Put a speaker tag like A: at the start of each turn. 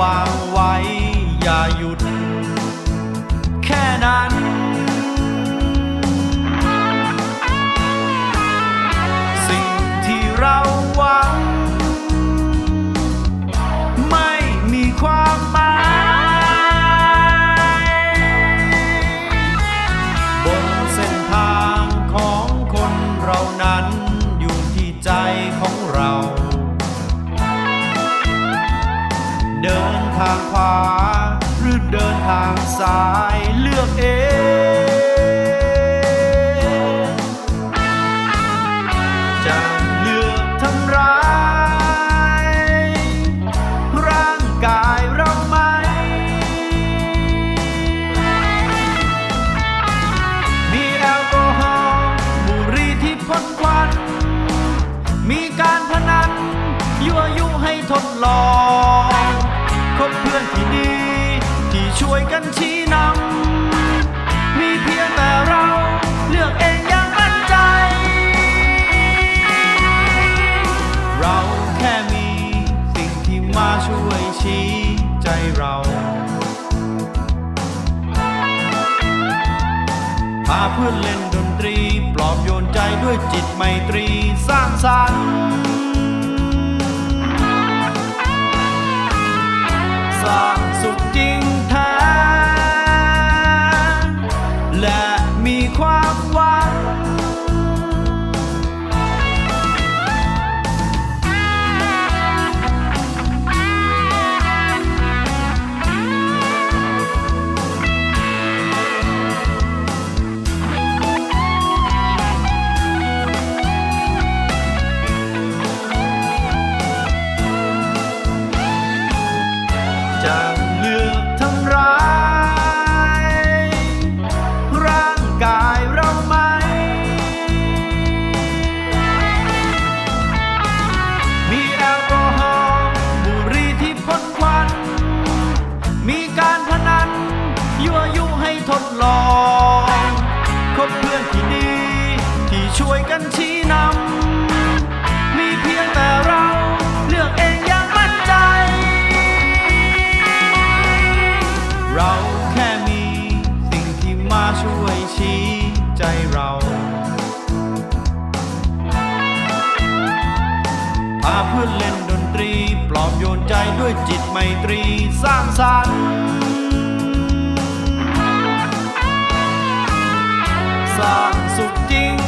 A: วางไว้อย่าหยุด แค่นั้น ทางขวา หรือเดินทางสายเลือกเองจะเลือกทำร้าย ร่างกายเราไหม มีแอลกอฮอล์บุหรี่ที่พ่นควัน มีการพนันยั่วยุให้ทดลอง เพื่อนที่ดี ที่ช่วยกันชี้นำ มีเพียงแต่เราเลือกเองอย่างมั่นใจ เราแค่มีสิ่งที่มาช่วยชี้ใจเราพาเพื่อนเล่นดนตรี ปลอบโยนใจด้วยจิตไมตรีสร้างสรรค์ จะเลือกทำร้าย ร่างกายเราไหม มีแอลกอฮอล์บุหรี่ที่พ่นควัน มีการพนัน ยั่วยุให้ทดลอง คบเพื่อนที่ดี ที่ช่วยกันชี้ เพื่อเล่นดนตรี ปลอบโยนใจด้วยจิตไมตรีสร้างสรรค์ สร้างสุขจริง